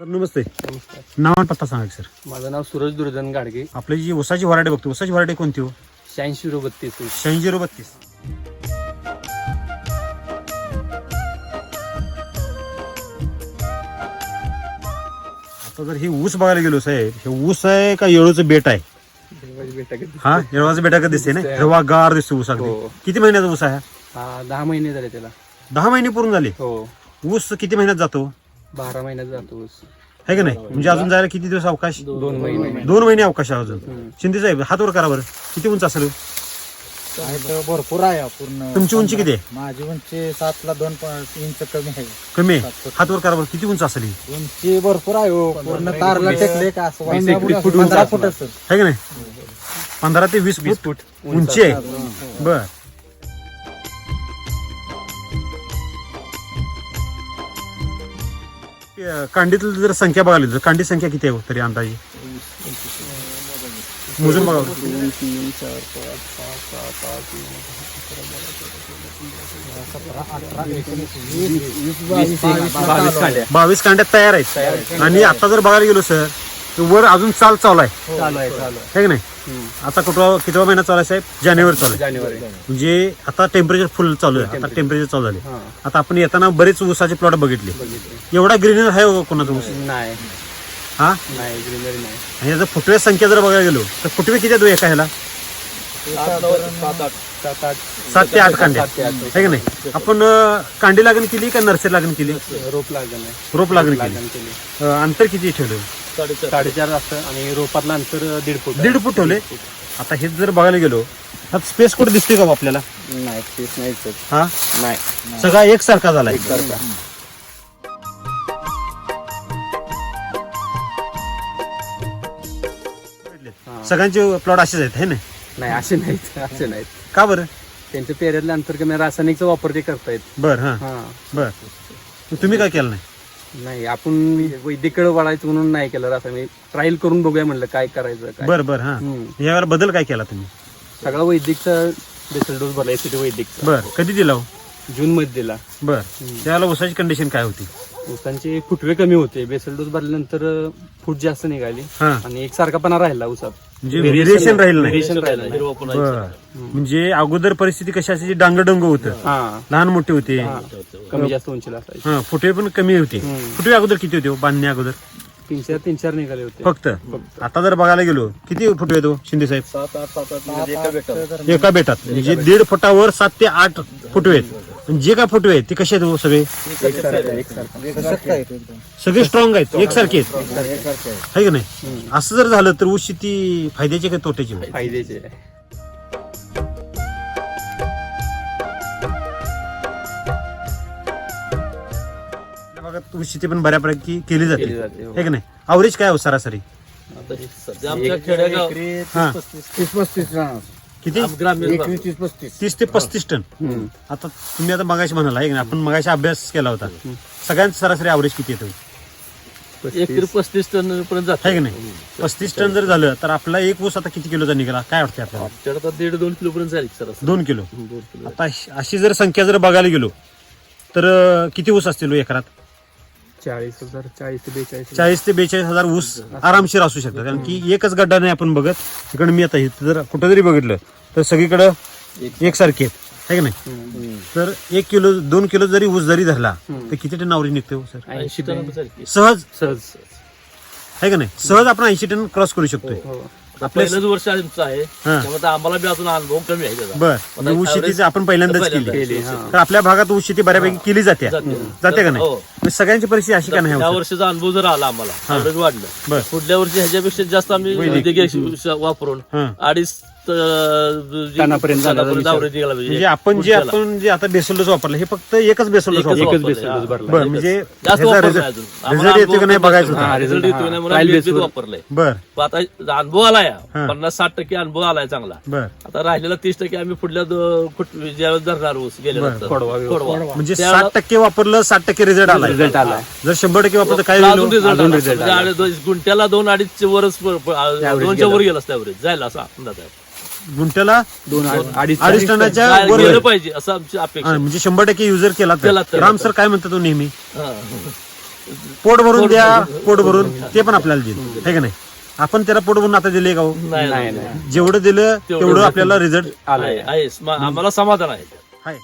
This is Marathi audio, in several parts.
सर नमस्ते. नमस्कार. नाव आणि पत्ता सांगा सर. माझं नाव सूरज दुर्जन गाडगे. आपली जी उसाची व्हरायटी बघतो उसाची व्हरायटी कोणती हो? शहाऐंशी झिरो बत्तीस. शहाऐंशी झिरो बत्तीस. आता जर ही ऊस बघायला गेलो साहेब हे ऊस आहे का येळूचं बेट आहे? हा येळवाचं बेटा का दिसते ना दिसतंय. हिरवा गार दिसतो ऊस अगदी. हो. किती महिन्याचा ऊस आहे? हा? हा दहा महिने झाले त्याला. दहा महिने पूर्ण झाले? हो. ऊस किती महिन्यात जातो? बारा महिन्यात जातो. ऊस. आहे का नाही? म्हणजे अजून जायला किती दिवस अवकाश? दोन महिने. दोन महिने अवकाश आहे अजून. शिंदे साहेब हात वर करा बरं. किती उंच असेल? तर भरपूर आहे पूर्ण. तुमची उंची किती आहे? माझी उंची सातला दोन प- इंच कमी आहे. कमी आहे? हात वर करा बरं. किती उंच असेल ही? उंची भरपूर आहे हो. पूर्ण तारला टेकले का असं वाटतं. फूट उंच पंधरा असणार. फूट असेल. आहे का नाही? पंधरा ते वीस फूट उंची आहे. बर. कांडीतील जर संख्या बघायला तर कांडी संख्या किती आहे हो? तरी अंदाजे? मोजून बघा. बरं. दोन तीन चार पाच सहा सात आठ नऊ बावीस कांड्या तयार आहेत. आणि आता जर बघायला गेलो सर वर अजून चाल चालू आहे. चालू आहे चालू आहे. है की नाही. आता कुठवा कितवा महिना चालू आहे साहेब? जानेवारी चालू आहे. जानेवारी. म्हणजे आता टेम्परेचर फुल चालू आहे. आता टेम्परेचर चालू झाले. हा. आता आपण येताना बरेच ऊसाचे प्लॉट बघितले. बघितले. एवढा ग्रीनर आहे हो कोणाचा ऊस? नाही. हा? नाही ग्रीनरी नाही. आणि याचं फुटवे संख्या जर बघायला गेलो तर फुटवे किती आहेत हो एका ह्याला? सात आठ सात आठ सात ते आठ कांड्या सात ते आठ आहे की नाही? आपण अं, कांडी लागण केली का नर्सरी लागण केली? रोप लागण आहे. रोप लागण केली. लागण केली. अं, अंतर किती ठेवलं? साडेचार. असतं आणि रोपातलं अंतर दीड फूट. दीड फूट ठेवले? आता हे जर बघायला गेलो तर स्पेस कुठे दिसते का आपल्याला? नाही तेच नाहीच हा? नाही. सगळा एकसारखा झालाय. एकसारखा. सगळ्यांचे प्लॉट असेच आहेत है ना? नाही असे नाहीत असे नाहीत. का बरं? त्यांच्या पेरेतलं अंतर कमी रासायनिकचा वापर ते करतायत. बर हा. हा. बर. तुम्ही काय केलं नाही? नाही आपण वैद्यकडे वाढायचं म्हणून नाही केलं रासायनिक ट्रायल करून बघूया म्हणलं काय करायचं काय बर बर हा. हम्म. यावर बदल काय केला तुम्ही? सगळा वैदिकचा बेसल डोस भरला एसीटी वैदिकचा. बर कधी दिला हो? जून मध्ये दिला. बर. त्याला उसाची कंडिशन काय होती? ऊसांचे फुटवे कमी होते. बेसल डोस भरल्यानंतर फूट जास्त निघाली. हा. आणि एकसारखापणा राहिला ऊसात. म्हणजे व्हेरिएशन राहील नाही. Variation राहिलं नाही. बर. म्हणजे अगोदर परिस्थिती कशी असायची डांगडंग होतं. हा. लहान मोठे होते. हा. कमी जास्त उंचीला असायची. हा फुटवे पण कमी होते. हम्म. फुटवे अगोदर किती होते हो? बांधण्या अगोदर? तीन चार तीन चार निघाले होते. फक्त? आता जर बघायला गेलो किती फुटवे तो शिंदे साहेब? एका बेटात. म्हणजे दीड फुटावर सात ते आठ फुटवे आहेत. जे काय फुटवे आहेत ते कसे आहेत हो सगळे सगळे स्ट्रॉंग आहेत एकसारखे आहेत आहे. आहे का नाही असं जर झालं तर ऊस शेती फायद्याची का तोट्याची होईल? फायद्याचे आपल्या भागात ऊस शेती पण बऱ्यापैकी केली जाते केली जाते, हो. आहे का नाही अवरेज काय हो सरासरी आमच्या खेडेगाव एकरी हा तीस पस्तीस राहणार. किती? तीस पस्तीस. तीस ते पस्तीस टन. हम्म. आता तुम्ही आता मगाशी म्हणाला आहे का नाही? आपण मगाशी अभ्यास केला होता. सगळ्यांचं सरासरी अवरेज किती येतो एकरी पस्तीस टन पर्यंत जात. आहे का नाही? पस्तीस टन जर झालं तर आपला एक ऊस आता किती किलोचा निघाला? काय वाटतं आपल्याला? आमच्याकडे आता दीड दोन किलो पर्यंत जाईल सर दोन किलो. दोन किलो. आता अशी जर संख्या जर बघायला गेलो तर अं, किती ऊस असतील हो एकरात? चाळीस हजार चाळीस ते बेचाळीस हजार. चाळीस ते बेचाळीस हजार ऊस आरामशीर असू शकतात. कारण की एकच गड्डा नाही आपण बघत. इकडे मी आता इथं जर कुठं जरी बघितलं तर सगळीकडं एकसारखे आहेत. आहे का नाही. तर एक किलो दोन किलो जरी ऊस जरी धरला तर किती टन आवरेज निघते हो सर? ऐंशी टन. सहज. सहज आहे का नाही? सहज आपण ऐंशी टन क्रॉस करू शकतोय. पहिलंच वर्ष आमचं आहे. आम्हाला बी अजून अनुभव कमी आहे त्याचा. बर. म्हणजे ऊस शेतीची आपण पहिल्यांदाच पहिल्यांदा केली. तर आपल्या भागात ऊस शेती बऱ्यापैकी केली जाते. जाते. जाते का नाही? हो. सगळ्यांची परिस्थिती अशी का नाही होत? वर्षीचा अनुभव जर आला आम्हाला बर. वाढलं. पुढल्या वर्षी ह्याच्यापेक्षा जास्त आम्ही वापरून हा. अडीच म्हणजे आपण जे. आपण जे आता बेसोल्डोस वापरलं हे फक्त एकच बेसल बर म्हणजे रिझल्ट आम्हाला येतो का नाही अनुभव बघायचं. हा, रिझल्ट येतो हा. नाही. वापरलंय. बर. पण आता अनुभव आलाय हा. पन्नास साठ टक्के अनुभव आलाय चांगला. बर. आता राहिलेला तीस टक्के आम्ही पुढल्या ज्यावेळेस धरणार ऊस गेल्यानंतर. म्हणजे साठ टक्के वापरलं साठ टक्के रिझल्ट आला रिझल्ट आलाय. जर शंभर टक्के वापरलं काय आला. result म्हणजे आला. दोन- गुंट्याला दोन अडीच वरच दोनच्या वर गेला. त्यावरेज जायला असा अंदाज आहे. गुंठ्याला दोन अडीच. टनाच्या वर गेलं होईल. पाहिजे असं आमची अपेक्षा हा, म्हणजे शंभर टक्के युजर केला केला तर. तर. राम सर काय म्हणतात तो नेहमी? हा. पोट भरून द्या पोट भरून. ते पण आपल्याला देईल. आहे का नाही? आपण त्याला पोट भरून आता दिले का हो? नाही नाही नाही नाही. जेवढं दिलं तेवढं आपल्याला रिझल्ट आलंय. आहे, आम्हाला समाधान आहे. आहे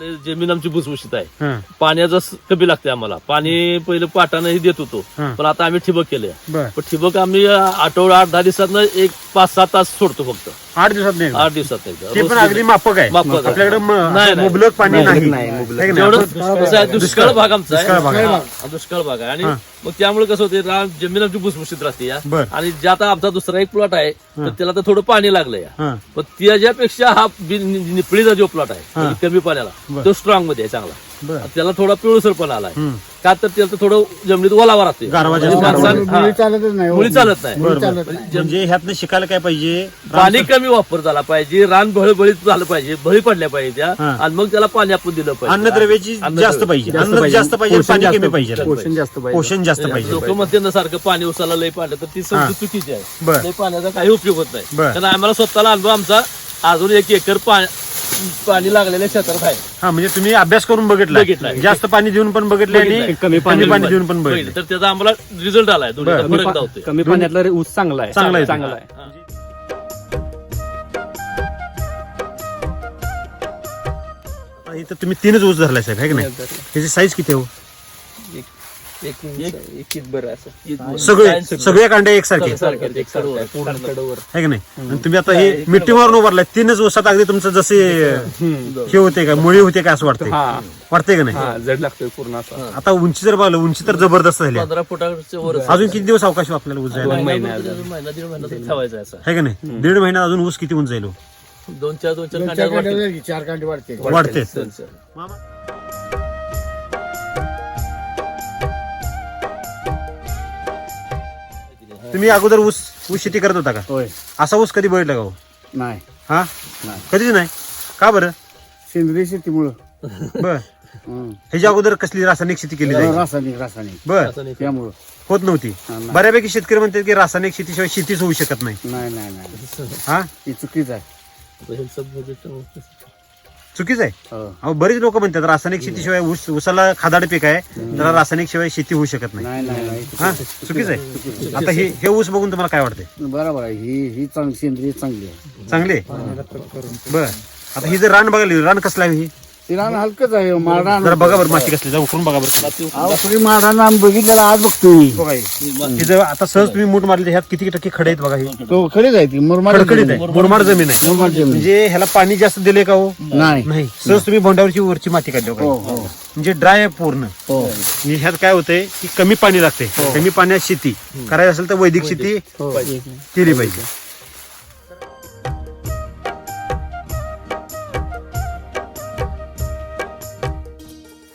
झाले जमीन आमची भुसभुशीत आहे. हं, पाण्याचं स- कमी लागते आम्हाला. पाणी पहिलं पाटानंही देत होतो. हं. पण आता आम्ही ठिबक केले बर. पण ठिबक आम्ही आठवडा आठ दहा दिवसात एक पाच सहा तास सोडतो फक्त. आठ दिवसात नाही. आठ दिवसात. ते पण अगदी माफक आहे. माफक आहे. आपल्याकडे म- नाही, नाही. मुबलक पाणी नाही नाही, का नाही? कसं आहे, दुष्काळ भाग. आमचा आहे. दुष्काळ भाग. आहे. हा, दुष्काळ भाग आहे. आणि. मग त्यामुळे कसं होते जमीन आमची भुसभुशीत राहते या. बर. आणि जे आता आमचा दुसरा एक प्लॉट आहे तर त्याला तर थोडं पाणी लागलं या. हं, पण त्याच्यापेक्षा हा बि- नि- निपळीचा जो प्लॉट आहे म्हणजे कमी पाण्याला. तो स्ट्रॉंगमध्ये आहे चांगला बर त्याला थोडा पिवळसर पण आलाय हं. का तर त्याला थोडं जमिनीत ओलावा राहते गारवा म्हणजे जास्त माणसाला- गारवा. हा, मुली चालतच नाही हो. मुळी चालत नाही बर बर चालत नाही. म्हणजे ह्यातनं शिकायला काय पाहिजे पाणी कमी वापर झाला पाहिजे रान भळबळीत झालं पाहिजे भळी पडल्या पाहिजे त्या हा. आणि मग त्याला पाणी आपण दिलं पाहिजे अन्नद्रव्याची अन्नद्रव्य. जास्त पाहिजे अन्न जास्त पाहिजे पोषण पाणी जास्त- कमी पाहिजे पोषण जास्त पाहिजे पोषण जास्त पाहिजे लोक म्हणते ना सारखं पाणी उसाला लय पाडलं तर ती हा. समजूत चुकीची आहे बर. लय पाण्याचा काही उपयोग होत नाही बर. कारण आम्हाला स्वतःला अनुभव आमचा अजून एक एकर पा- पाणी लागलेल्या क्षेत्रात आहे हा म्हणजे तुम्ही अभ्यास करून बघितला बघितलाय. जास्त पाणी देऊन पण बघितले आणि. कमी पाणी देऊन पण बघितलं. तर त्याचा आम्हाला रिझल्ट आलाय दोन्हीचा कमी फरक पा- दावतोय कमी पाण्यातला रे- ऊस चांगला आहे चांगला आहे. चांगला आहे हा. आता इथं तुम्ही तीनच ऊस धरलाय साहेब आहे की नाही त्याची साईज किती आहे हो बरं असं. सगळे सगळे. कांडे एकसारखे. सारखं एक आहे. पूर्ण कडवर आहे की नाही? आणि तुम्ही आता हे मिट्टी मारून उभारलाय तीनच ऊसात अगदी तुमचं जसे हे होते का मुळी होते का असं वाटतंय? हा. वाटतंय का नाही? हा जड लागतोय पूर्ण असं. आता उंची जर पाहिलं उंची तर जबरदस्त झाली आहे. पंधरा फुटाच्या वर अजून किती दिवस अवकाश आपल्याला ऊस जायला? महिना महिना दीड महिना ठेवायचा आहे असा. आहे का नाही? दीड महिन्यात अजून ऊस किती उंच जाईल हो? दोन चार दोन चार कांडे वाढते वाढते तुम्ही अगोदर ऊस ऊस शेती करत होता का? होय. असा ऊस कधी बघितला का हो? नाही. हा? नाही. कधीच नाही? का बरं? सेंद्रिय शेतीमुळं. बर. हं. ह्याच्या अगोदर कसली रासायनिक शेती केली जाईल रासायनिक रासायनिक. बर. त्यामुळं. होत नव्हती. हा, नाही. बऱ्यापैकी शेतकरी म्हणतात की रासायनिक शेतीशिवाय शेतीच होऊ शकत नाही. नाही नाही नाही. हा? ही चुकीच आहे. चुकीच आहे. हो. अहो बरेच लोक म्हणतात रासायनिक शेतीशिवाय ऊस ऊसाला खादाड पीक आहे त्याला रासायनिक शिवाय शेती होऊ शकत नाही. नाही नाही नाही. हा? चुकीच आहे आता हे हे ऊस बघून तुम्हाला काय वाटतंय? बरोबर आहे. ही ही चांगली सेंद्रिय चांगली आहे. चांगले बर. आता ही जर रान बघायला रान कसलं आहे ही? ती रान हलकच आहे मारणार जरा बघा बरं माती कसली जरा उकरून बघा बरं तुम्ही. मारणार बघितलेला आज बघतोय. बघा ही. ही जर आता सहज तुम्ही मूठ मारली ह्यात किती टक्के खडे आहेत बघा ही. तो खरीच आहे ती मुरमाड खडखडीत आहे. मुरमाड जमीन आहे. मुरमाड जमीन म्हणजे ह्याला पाणी जास्त दिले का हो? नाही. नाही. सहज तुम्ही भोंड्यावरची वरची माती काढली हो बघा. हो म्हणजे ड्राय आहे पूर्ण. हो. म्हणजे ह्यात काय होतंय की कमी पाणी लागते कमी पाण्यात शेती. करायची असेल तर वैदिक शेती केली पाहिजे.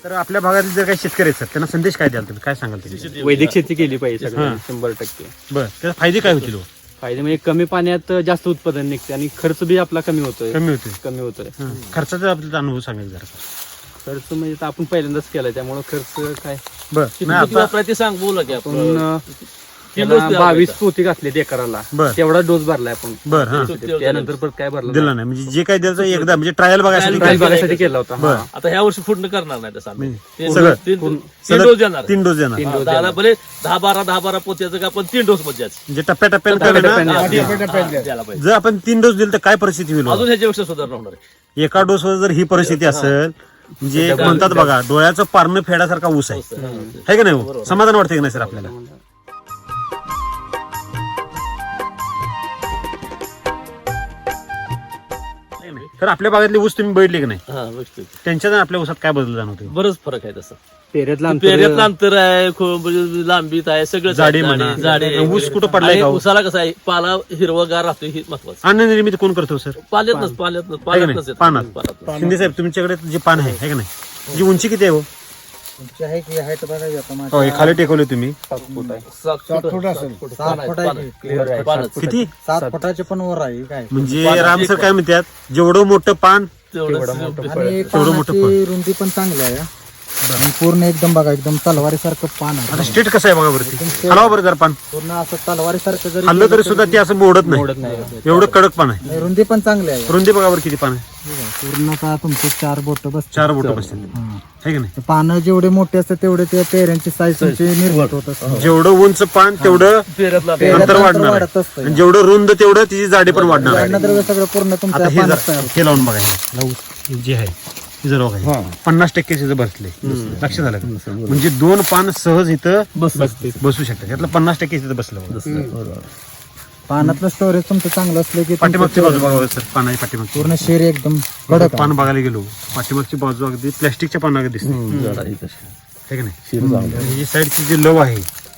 तर आपल्या भागातील जर काही शेतकरी आहेत सर, त्यांना संदेश काय द्याल तुम्ही? काय सांगाल तुम्ही? वैदिक शेती केली पाहिजे सगळ्यांनी. शंभर टक्के. बरं त्याचे फायदे काय होतील हो? फायदे म्हणजे कमी पाण्यात जास्त उत्पादन निघते आणि खर्च बी आपला कमी होतोय. कमी होतील कमी होतोय. हं. खर्चाचा आपल्याला अनुभव सांगायचा जरा. खर्च म्हणजे आता आपण पहिल्यांदाच केलाय त्यामुळे खर्च काय? बरं नाही आता ते सांग बोला की आपण. आपण अं, तीन त्याला डोस द्यावा बावीस. पोती घातली एकराला बर. तेवढा डोस भरलाय आपण. बरं हा. त्यानंतर परत काय भरलं दिला नाही. म्हणजे जे काय द्यायचं एकदा म्हणजे ट्रायल बघायसाठी ट्रायल काय- बघायसाठी केला होता. बरं. हा. आता ह्या वर्षी फुटणं करणार नाही तसं आम्ही. तीन- सगळं. तीन तीन डोस देणार. तीन डोस देणार. हा, दहाला भले दहा बारा दहा बारा पोत्याचं का आपण तीन डोस मध्ये. म्हणजे टप्प्याटप्प्याने ना टप्प्याटप्प्याने द्यायला पाहिजे. जर आपण तीन डोस दिले तर काय परिस्थिती होईल हो? अजून ह्याच्यापेक्षा सुधारणा होणार आहे. एका डोसवर जर ही परिस्थिती असेल म्हणजे एक म्हणतात बघा डोळ्याचं पारणं फेड्यासारखा ऊस आहे. है का नाही हो? समाधान वाटते का नाही सर आपल्याला? तर आपल्या भागातले ऊस तुम्ही बघितले की नाही? हा. त्यांच्यात आणि आपल्या ऊसात काय बदल जाणवते? बरंच फरक आहे तसं. पेरेतला अंतर पेऱ्यातलं अंतर आहे खूप म्हणजे लांबीत आहे सगळं जाडी म्हणा. ऊस कुठं पडलाय का हो? उसाला कसं आहे पाला हिरवागार राहतो हे महत्वाचं. अन्न निर्मिती कोण करतो सर? पाल्यातनच नाही? येतं. पानात. शिंदे साहेब तुमच्याकडे जे पान आहे है का नाही? जी उंची किती आहे हो? आहे की हो, हे खाली टेकवले तुम्ही. सात सात फूट फूट असेल. पान आहेत, पान आहेत. Clear आहे, पानच. किती? सात फुटाचे पण वर आहे काय? म्हणजे राम सर काय म्हणतात? जेवढं मोठं पान आणि तेवढं मोठं पानाची रुंदी पण चांगली आहे. आणि पूर्ण एकदम बघा एकदम तलवारी सारखं पान आहे. आता स्टेट कसं आहे बघा वरती? हलवा बरं जरा पान. पूर्ण असं तलवारी सारखं जरी हल्लं तरी सुद्धा ते असं मोडत नाही. एवढं कडक पान आहे. रुंदी पण चांगली आहे. रुंदी बघा बरं किती पान आहे. पूर्ण का तुमचे चार बोट बस चार बोट बसतील आहे की नाही? पानं जेवढे मोठे असतात तेवढे त्या पेऱ्यांची साईज तुमची निर्माण होत असते. जेवढं उंच पान तेवढं पेऱ्यातला पेऱ्यात अंतर अंतर वाढणार वाढत आहे. असतं. आणि जेवढं रुंद तेवढं तिची जाडी पण वाढणार आहे. सगळं पूर्ण आता तुमच्या हे पानात जर तयार हे लावून बघा हे. लावू. जे आहे. हे जर बघा हे. पन्नास टक्के बसले. लक्ष झालं का? म्हणजे दोन पान सहज इथं बसू शकतात. त्यातलं पन्नास टक्के तिथं बसलं बघा. पानातलं स्टोरेज तुमचं चांगलं असलं की पाठीमागची बाजू बघा सर पानाची पाठीमागची. पूर्ण शेर एकदम कडक आहे. पान बघायला गेलो. पाठीमागची बाजू अगदी प्लॅस्टिकच्या पानागत दिसते. आहे. आहे की नाही? ही साईडची जी लव आहे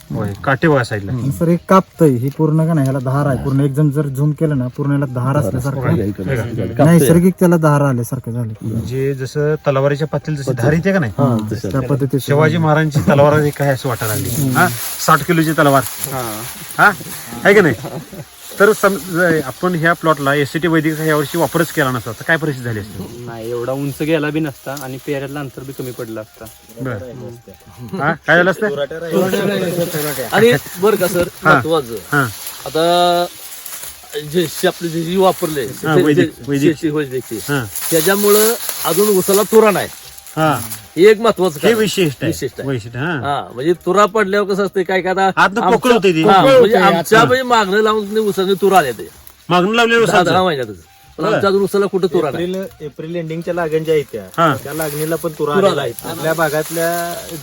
होय, काटे बघा साईडला आणि सर हे कापतय ही पूर्ण का नाही ह्याला धार आहे. पूर्ण एकदम जर झूम केलं ना पूर्ण ह्याला धार असल्यासारखं नैसर्गिक त्याला धार आल्यासारखं झाले म्हणजे जसं तलवारीच्या पातील जशी धार येते का नाही? त्या पद्धतीत शिवाजी महाराजांची तलवार एक आहे असं वाटायला लागली. हा साठ किलोची तलवार. हा आहे की नाही? तर समज आपण ह्या प्लॉटला एसटी वैदिक यावर्षी वापरच केला नसता. तर काय परिस्थिती झाली असते? नाही एवढा उंच गेला बी नसता आणि पेऱ्यातलं अंतर बी कमी पडलं असता. बर. हा? काय झालं असतं? आणि बरं का सर? महत्वाचं हा. आता जे शे- आपले जे जी वापरले वैदिक- वैदिक. वैदिकची त्याच्यामुळं अजून उसाला तुरा नाही. हा. हे एक महत्वाचं हे कारण. विशिष्ट आहे. विशिष्ट आहे. वैशिष्ट हा. हा म्हणजे तुरा पडल्यावर कसं असतं काय काय आता आतनं पोकळ होते ती. हा, म्हणजे आमच्या म्हणजे मागणं लावून उसाने तुरा आले ते. मागणं लावलेलं दहा दहा उसाचं. महिन्यातच. पण आमच्या अजून उसाला कुठं तुरा नाही. एप्रिल एप्रिल एंडिंगच्या लागण ज्या आहेत त्या हा. त्या लागणीला पण तुरा तुरा आलेला आहे. आपल्या भागातल्या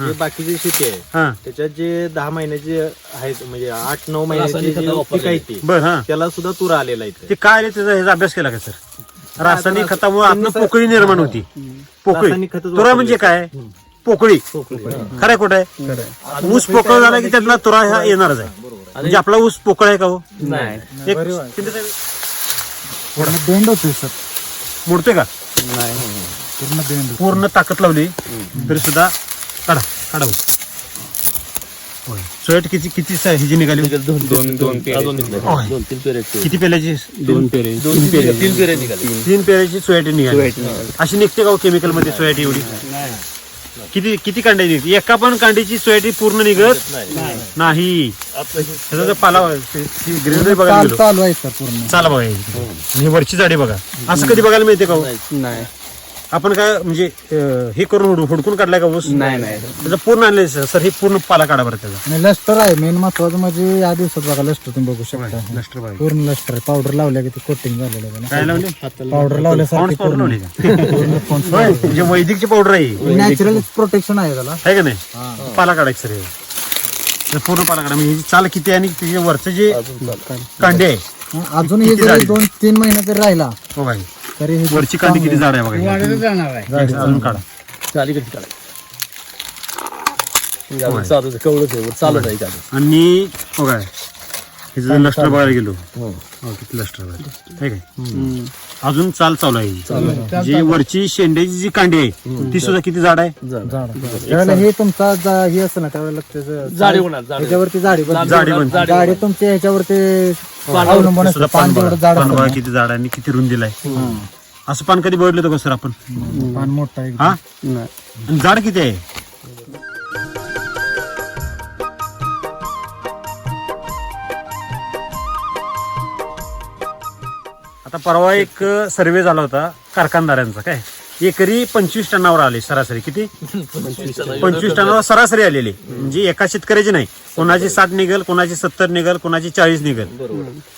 जे बाकीची शेती आहे हा. त्याच्यात जे दहा महिन्याचे आहेत म्हणजे आठ नऊ महिन्याचे रासायनिक जे खतं पीक आहे ते बर हा. त्याला सुद्धा तुरा आलेला आहे ते काय आले त्याचा ह्याचा अभ्यास केला का सर? रासायनिक खतामुळे आपण पोकळी निर्माण होती. पोकळी. तुरा म्हणजे काय? पोकळी. खरं खोट आहे ऊस पोकळ झाला की त्यातला तुरा हा येणारच आहे. म्हणजे आपला ऊस पोकळ आहे का हो? एक बेंड होते सर. मोडते का? पूर्ण ताकद लावली. तरी सुद्धा काढा. काढा ऊस. सोयट किती किती सा- ह्याची निघाली? दोन दोन दोन दोन होय. दोन तीन पेऱ्याचे किती पेल्याची दोन पेरे. दोन पेरे. तीन पेरे निघाले. तीन. पेऱ्याची सोयाटी निघाली. अशी निघते का हो केमिकलमध्ये सोयाटी एवढी? किती किती कांडी निघते एका पण कांडीची सोयाटी पूर्ण निघत नाही. त्याचा जो पाला ग्रीनरी बघायला चाल गेलो. चालू आहे सर पूर्ण. चाला बघा ही. आणि ही वरची जाडी बघा. असं कधी बघायला मिळते का हो? नाही. आपण काय म्हणजे अं, हे करून हुड- हुडकून काढलाय का ऊस? नाही नाही. त्याचं पूर्ण आणले सर हे पूर्ण पाला काढा बरं त्याचा. आणि लस्टर आहे. मेन महत्वाचं म्हणजे या दिवसात बघा लस्टर तुम्ही बघू शकता. लष्टर बघा. पूर्ण लस्टर पावडर लावल्या की ते कोटिंग झालेलं आहे काय लावले? पावडर लावल्यासारखी पावडर पूर्ण. लावली का? होय, म्हणजे वैदिकची पावडर आहे. नॅचरल प्रोटेक्शन आहे त्याला. आहे का नाही? पाला काढायचं सर हे. हे पूर्ण पाला काढा. म्हणजे ह्याची चाल किती आहे आणि त्याचे वरचं जे कांडे आहे? अजून हे किती जरी जाडी? दोन तीन महिने जरी राहिला. हो बाई. तरी हे वरची कांडी किती जाड आहे बघा. ही. जाडी अजून काढा. चाली कधी काढायची चालू कवळच आहे चालत आहे चालू आणि हो काय हे जर लष्टर बघायला गेलो. हो. किती लष्टर आहे काय? अजून चाल चालू आहे. ही. जी वरची शेंड्याची जी कांडी आहे ती सुद्धा किती जाड आहे? त्यावेळेला हे तुमचा जा- हे असतं ना त्यावेळेला त्याचं जाडी होणार जाडी. ह्याच्यावरती बनते. बनते. जाडी तुमच्या ह्याच्यावरती अवलंबून ते असतं सुद्धा पान पान बघा. जेवढं जाड पान बघा असतं किती जाड आहे आणि किती रुंदीला आहे असं पान कधी बघितलं होतं का सर आपण? पान मोठं आहे हा? नाही. आणि जाड किती आहे? आता परवा एक सर्वे झाला होता कारखानदारांचा काय? एकरी पंचवीस टनावर आले सरासरी. किती? पंचवीस टनावर. सरासरी आलेले. म्हणजे एका शेतकऱ्याची नाही. कोणाची साठ निघल कोणाची सत्तर निघल कोणाची चाळीस निघल.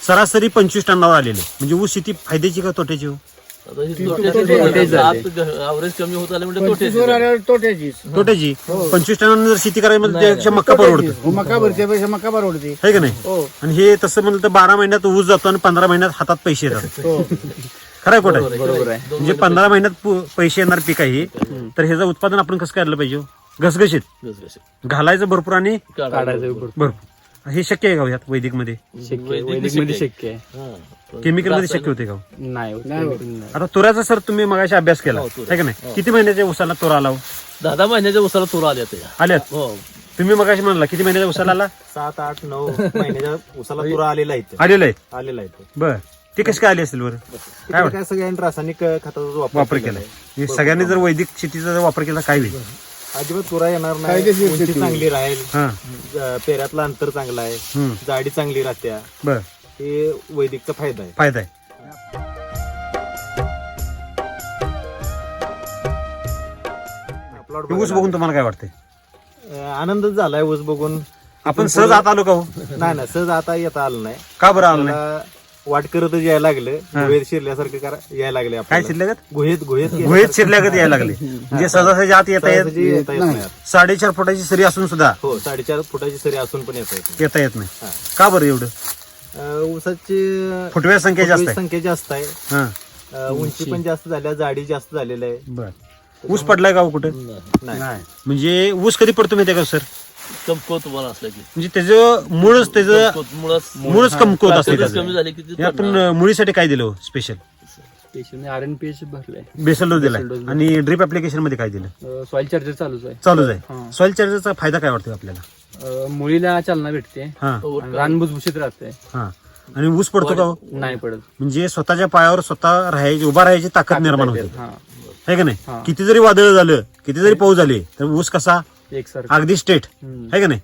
सरासरी पंचवीस टनावर आलेले. म्हणजे ऊस शेती फायद्याची का तोट्याची हो? ॲव्हरेज कमी होत आले म्हणजे तोट्याची पंचवीस टनानं जर शेती करायची म्हणजे त्यापेक्षा मक्का परवडतो. मका भरते पैसे मका परवडते. आहे का नाही? आणि हे तसं म्हणलं तर बारा महिन्यात ऊस जातो आणि पंधरा महिन्यात हातात पैसे येतात. खरं खोट आहे. बरोबर आहे. म्हणजे पंधरा महिन्यात पु- पैसे येणार पीक आहे हे. तर ह्याचं उत्पादन आपण कसं करायला पाहिजे हो? घसघशीत. घालायचं भरपूर आणि काढायचं भरपूर. हे शक्य आहे का हो यात वैदिकमध्ये शक्य आहे. वैदिकमध्ये शक्य आहे. केमिकलमध्ये शक्य होते का हो? नाही होत. नाही आता तुऱ्याचा सर तुम्ही मगाशी अभ्यास केला आहे का नाही? किती महिन्याच्या उसाला तुरा आला हो? दहा दहा महिन्याच्या उसाला तुरा आल्या त्या आल्यात? हो. तुम्ही मगाशी म्हणला किती महिन्याच्या उसाला आला? सात आठ नऊ महिन्याच्या उसाला तुरा आलेला आहे ते. आलेलं आहे. आलेला आहे तो. बर. ते कशी काय आली असेल बरं? काय तिकडे वाटतं? काय सगळ्यांनी रासायनिक खताचा वापर वापर केलेला केलाय म्हणजे सगळ्यांनी जर वैदिक शेतीचा जर वापर केला काय होईल? अजिबात तुरा येणार नाही. उंची चांगली राहील. हा. ज- पेऱ्यातलं अंतर चांगलं आहे. हम्म. जाडी चांगली राहत्या. बर. हे वैदिकचा फायदा आहे. फायदा आहे. प्लॉट हे ऊस बघून तुम्हाला काय वाटतंय? आनंदच झालाय ऊस बघून. आपण सहज आत आलो का हो? नाही नाही सहज आता येता आलं नाही. का बरं आलो नाही? त्याला वाट करतच यायला लागलं. गुहेत शिरल्यासारखं करा यायला लागले काय. शिल्लक गुहेत गुहेत गुहेत शिरल्यागत यायला लागले. म्हणजे सहजासहजी आत येता येत सहजासहजी येता येत नाही. आता. साडेचार फुटाची सरी असून सुद्धा हो साडेचार फुटाची सरी असून पण येता येत नाही. येता येत नाही. हा. का बरं एवढं? अं, ऊसाची फुटव्या संख्या जास्त आहे. संख्या जास्त आहे. हा. अं, उंची पण जास्त झाल्या जाडी जास्त झालेलं आहे. बर. ऊस पडलाय का हो कुठं? नाही. म्हणजे ऊस कधी पडतो माहितीये का सर? कमकवत तुम्हाला असलं की. म्हणजे त्याचं मूळच त्याचं कमकुवत मुळच मूळच कमकुवत असते त्याचं. कमी झाली की ते हे आपण अं, मुळीसाठी काय दिलं special patient R N P H भरलंय. Basal dose दिलाय. आणि ड्रिप ऍप्लिकेशनमध्ये काय दिलं? सॉइल चार्जर चालूच आहे. चालूच आहे. सॉइल चार्जरचा फायदा काय वाटतो आपल्याला? मुळीला चालना भेटते. हा. आणि रान भुसभुशीत राहते. हा. आणि ऊस पडतो का हो? नाही पडत. म्हणजे स्वतःच्या पायावर स्वतः राहायची उभा राहायची ताकद निर्माण होते. हा. है का नाही? हा. किती जरी वादळ झालं किती जरी पाऊस झाले तर ऊस कसा एक सर अगदी स्टेट है का नाही?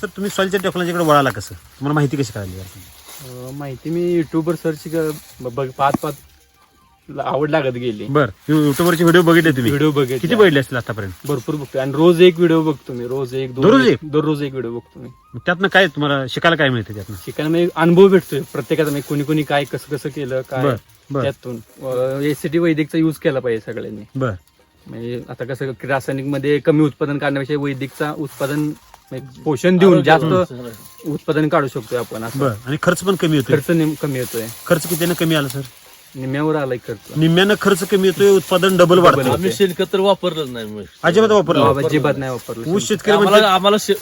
सर तुम्ही सॉइलच्या टेक्नॉलॉजीकडे वळाला कसं? तुम्हाला माहिती कशी कळाली यार? माहिती मी युट्यूबवर सर्च बघ पाच पाच आवड लागत गेली. बर. युट्यूबवरचे व्हिडिओ बघितले तुम्ही? व्हिडिओ बघितले. किती बघितले असतील आतापर्यंत? भरपूर बघतोय. आणि रोज एक व्हिडिओ बघतो मी. रोज एक दोन दररोज एक? दररोज एक व्हिडिओ बघतो मी. त्यातनं काय तुम्हाला शिकायला काय मिळते त्यातनं? शिकायला मी अनुभव भेटतोय. प्रत्येकाचा म्हणजे कोणी कोणी काय कसं कसं केलं काय त्यातून. एसीटी वैदिकचा युज केला पाहिजे सगळ्यांनी. बर. म्हणजे आता कसं रासायनिकमध्ये कमी उत्पादन काढण्यापेक्षा वैदिकचा उत्पादन म्हणजे पोषण देऊन जास्त उत्पादन काढू शकतोय आपण असं. बर. आणि खर्च पण कमी होतोय. खर्च नेम- कमी येतोय खर्च कितीने कमी आला सर? निम्यावर आलाय खर्च. निम्म्यानं खर्च कमी येतोय उत्पादन डबल वाढतं आम्ही शेणखत तर वापरलंच नाही म्हैस. अजिबात वापरलं अजिबात नाही वापरलं. ऊस शेतकरी म्हणजे आम्हाला आम्हाला शे-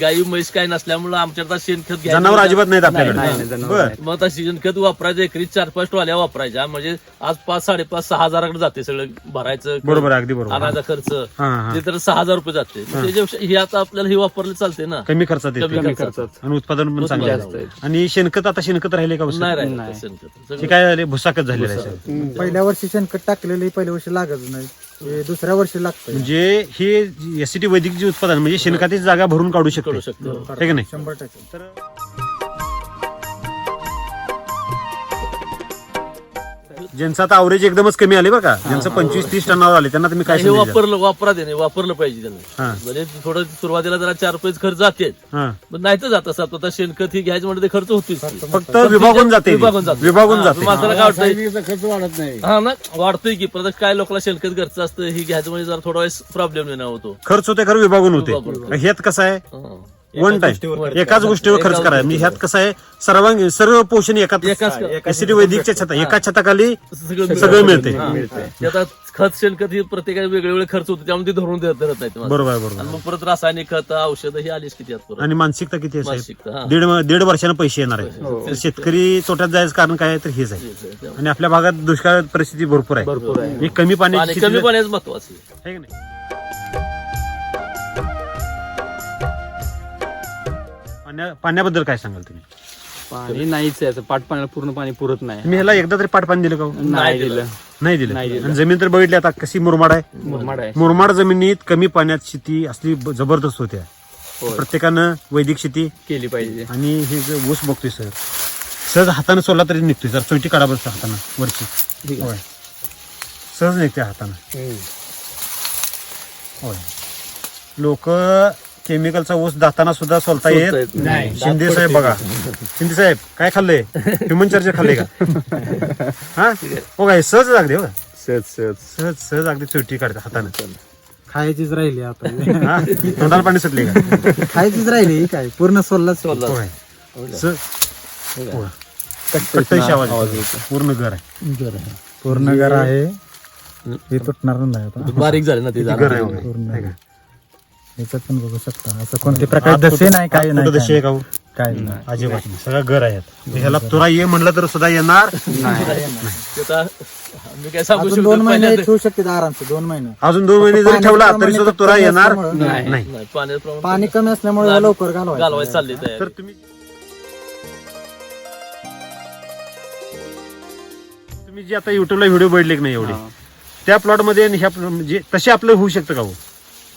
गाई म्हैस काय नसल्यामुळे आमच्याकडे शेणखत घ्यायचं जनावर अजिबात नाहीत नाही, नाही, आपल्याकडे. जनावर बर. नाही. मग आता शेणखत वापरायचं एकरी चार पाच टोल्या वापरायच्या. म्हणजे आज पाच साडेपाच सहा हजाराकडे जाते सगळं भरायचं बरोबर अगदी बरोबर. आणायचा खर्च. हा हा. ते तर सहा हजार रुपये जाते. मग त्याच्यापेक्षा हे आता आपल्याला हे वापरले चालते ना. कमी खर्चात येते. कमी खर्चात. आणि उत्पादन पण चांगलं आहे. आणि शेणखत आता शेणखत राहिले का? नाही राहिलं ते शेणखत. ते काय झाले भुसाकच झालेलं पहिल्या वर्षी शेणखत टाकलेलं पहिल्या वर्षी लागत नाही. हे दुसऱ्या वर्षी लागतं म्हणजे हे एसीटी वैदिक जे उत्पादन म्हणजे शेणखताची जागा भरून काढू शकतो. करू शकतो. है की नाही? शंभर टक्के. ज्यांचं आता अवरेज एकदमच कमी आले बघा ज्यांचं पंचवीस तीस टनावर आले त्यांना तुम्ही काय हे संदेश द्याल? वापरलं वापरा त्याने वापरलं पाहिजे हा. त्यांनी म्हणजे थोडं सुरुवातीला जरा चार रुपये खर्च जाते हा. पण नाही तर जात असं आता शेणखत ही घ्यायचं म्हणजे ते खर्च होतीच फक्त विभागून जाते. विभागून जाते. विभागून जाते. माणसाला काय वाटतंय? खर्च वाढत नाही. हा ना वाढतोय की परत काय लोकांना शेणखत घरचं असतं ही घ्यायचं म्हणजे जरा थोडा वेळेस प्रॉब्लेम निर्माण होतो. खर्च होते खरं विभागून होते ह्यात कसं आहे? हा. वन टाइम एकाच गोष्टीवर खर्च करायचा म्हणजे ह्यात कसं आहे सर्वांग सर्व पोषण एकाच एकाच एसीटी वैदिकच्या छता. एका छताखाली सगळं सगळं मिळते. हा. खत शेणखत ही प्रत्येकाला वेगळे वेगळे खर्च होतो. त्यामुळे ते धरून धरत धरत नाही ते माणसं. बरोबर आहे, बरोबर आणि मग परत रासायनिक खत औषध ही आलीच किती आहेत परत? आणि मानसिकता किती आहे साहेब मानसिकता, हा. दीड दीड वर्षानं पैसे येणार आहे तर शेतकरी तोट्यात जायचं कारण काय आहे तर हेच आहे. आणि आपल्या भागात दुष्काळ परिस्थिती भरपूर आहे. भरपूर आहे. ही कमी पाणी पाण्याची कमी शेती पाण्याच महत्वाचं आहे. आहे की नाही? पाण्या- पाण्याबद्दल काय सांगाल तुम्ही? पाणी नाहीच आहे. असं पाट पाण्याला पूर्ण पाणी पुरत नाही. तुम्ही ह्याला एकदा तरी पाट पाणी दिलं का हो? नाही दिलं. नाही दिलं. नाही दिलं. आणि जमीन तर बघितली आता कशी मुरमाड आहे. मुरमाड आहे. मुरमाड जमिनीत कमी पाण्यात शेती असली ब- जबरदस्त होत्या. होय. प्रत्येकानं वैदिक शेती केली पाहिजे. आणि हे जे ऊस बघतोय सर सहज हाताने सोडला तरी निघतोय. जर चोईटी काढा बसतो हातानं वरची. होय. सहज निघते हातानं. होय. लोक केमिकलचा ऊस दाताना सुद्धा सोलता येत नाही. शिंदे साहेब बघा. शिंदे साहेब काय खाल्लंय ह्युमन चार्जर खाल्ले का? हा? हो काय सहज अगदी हो सहज सहज. सहज सहज अगदी चोईटी काढते हातानं. खायचीच राहिली आता. हा? तोंडाला पाणी सुटले का? खायचीच राहिली ही काय? पूर्ण सोलला होय. स- होय. कट्टाशी आवाज येतो. पूर्ण घर आहे. पूर्ण घर आहे. हे तुटणार नाही आता. बारीक झाले ना ते घर आहे. पूर्ण आहे का? याच्यात पण बघू शकता. असं कोणते प्रकार दशे नाही काय नाही दशी आहे का हो? काय नाही अजिबात नाही. सगळं घर आहे ह्याला तुला ये म्हणलं तर सुद्धा येणार ते आता मी काय सांगू अजून शकतो दोन महिने ठेवू शकते आरामसे दोन महिने. अजून दोन महिने जरी ठेवला तरी सुद्धा तुरा कमी येणार असल्यामुळं- नाही. नाही पाण्याचं प्रमाण पाणी कमी असल्यामुळे लवकर घालवायचं घालवायचं चालले तर तयारी तुम्ही तुम्ही जे आता युट्यूबला व्हिडिओ बघितले की नाही एवढे? त्या प्लॉटमध्ये आणि ह्या plot- म्हणजे तसे आपलं होऊ शकतं का हो?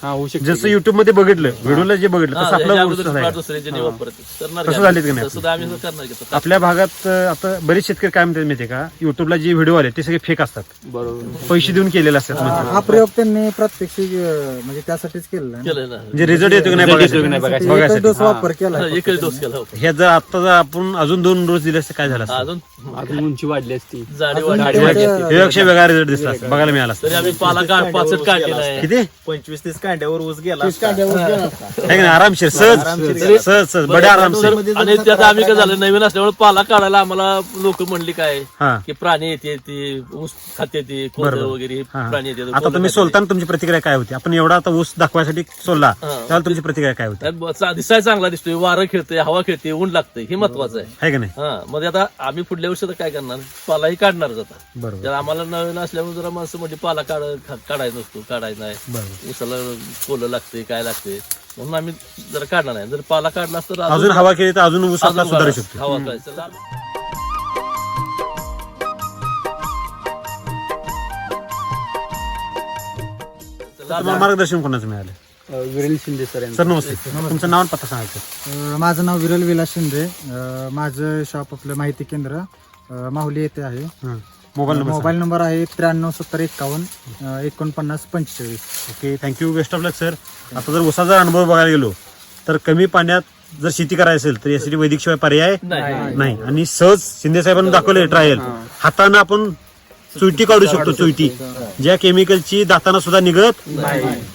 हा होऊ शकते जसं युट्यूबमध्ये बघितलं व्हिडिओला जे बघितलं तसं आपलं? दुसऱ्यांचे करणार तसं की झालेत का? नाही तसं तर आम्ही करणार की आता. आपल्या भागात अं, आता बरेच शेतकरी काय म्हणतात माहितीये का युट्यूबला जे व्हिडिओ आले ते सगळे फेक असतात बरोबर पैसे देऊन केलेले असतात म्हणजे. हा प्रयोग त्यांनी प्रात्यक्षिक अं, म्हणजे त्यासाठीच केलेला आहे. केलंय ना म्हणजे रिझल्ट येतो की नाही Result येतो की बघायसाठी. नाही बघायसाठी. एकच बघायसाठी डोस वापर केला हा, एकच डोस केला हो. हे जर आता जर आपण अजून दोन डोस दिले असते काय झालं असतं अजून अजून उंची वाढली असती अजून वाढली त्याच्या- हे अक्षय वेगळा रिझल्ट दिसला असता, बघायला मिळाला असता. तरी आम्ही पाला काढ पाचट काढलेला आहे किती पंचवीस तीस कांड्यावर ऊस गेला आहे की नाही? आरामशीर सहज सहज सहज बडे आरामशीर. आणि त्यात आम्ही काय झालं नवीन असल्यामुळे पाला काढायला आम्हाला लोक म्हणली काय हा. की प्राणी येते ते ऊस खाते ते कोंबड वगैरे हा. प्राणी येते आता तुम्ही सोलताना तुमची प्रतिक्रिया काय होती? आपण एवढा आता ऊस दाखवायसाठी सोलला त्यावेळेला तुमची प्रतिक्रिया काय होती? दिसाय चांगला दिसतोय वारं खेळते हवा खेळते ऊन लागते हे महत्वाचं आहे. आहे का नाही? हा मग आता आम्ही पुढल्या वर्षी आता काय करणार? पालाही काढणारच आता. बरोबर. जर आम्हाला नवीन असल्यामुळे जरा माणसं म्हणजे पाला काढ खा- काढायचा नसतो काढायचा नाही. बरोबर. उसाला कोलं लागते काय लागते म्हणून आम्ही जरा काढणार नाही. जर पाला काढला तर अजून हवा केली तर अजून ऊस आपला सुधारू शकतो. हवा तुम्हाला मार्गदर्शन कोणाचं मिळालं? विरेल शिंदे सर यांचं. सर नमस्ते. तुमचं नाव आणि पत्ता सांगायचं अं, माझं नाव विरल विलास शिंदे. अं, माझं शॉप आपलं माहिती केंद्र अं, माहुली येथे आहे. मोबाईल नंबर मोबाईल नंबर आहे त्र्याण्णव सत्तर एक्कावन्न एकोणपन्नास पंचेचाळीस. Okay thank you best of luck sir आता जर ऊसाचा अनुभव बघायला गेलो तर कमी पाण्यात जर शेती करायची असेल तर यासाठी वैदिक शिवाय पर्याय नाही. नाही. आणि सहज शिंदे साहेबांनी दाखवले ट्रायल हाताने आपण चुईटी काढू शकतो चुईटी. ज्या केमिकलची दाताना सुद्धा निघत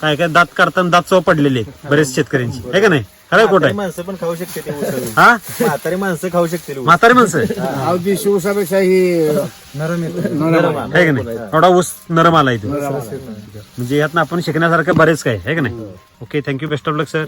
काय काय दात काढताना दात चव पडलेले बरेच शेतकऱ्यांची. आहे का नाही? खरं खोट म्हातारी आहे? माणसं पण खाऊ शकते ते ऊस हा? म्हातारी माणसं खाऊ शकतील. म्हातारे माणसं? शिवसापेक्षा ही नरम येते. आहे. का नाही? एवढा ऊस नरम आला इथे म्हणजे यातनं आपण शिकण्यासारखं बरेच काय आहे. का नाही? Okay thank you best of luck sir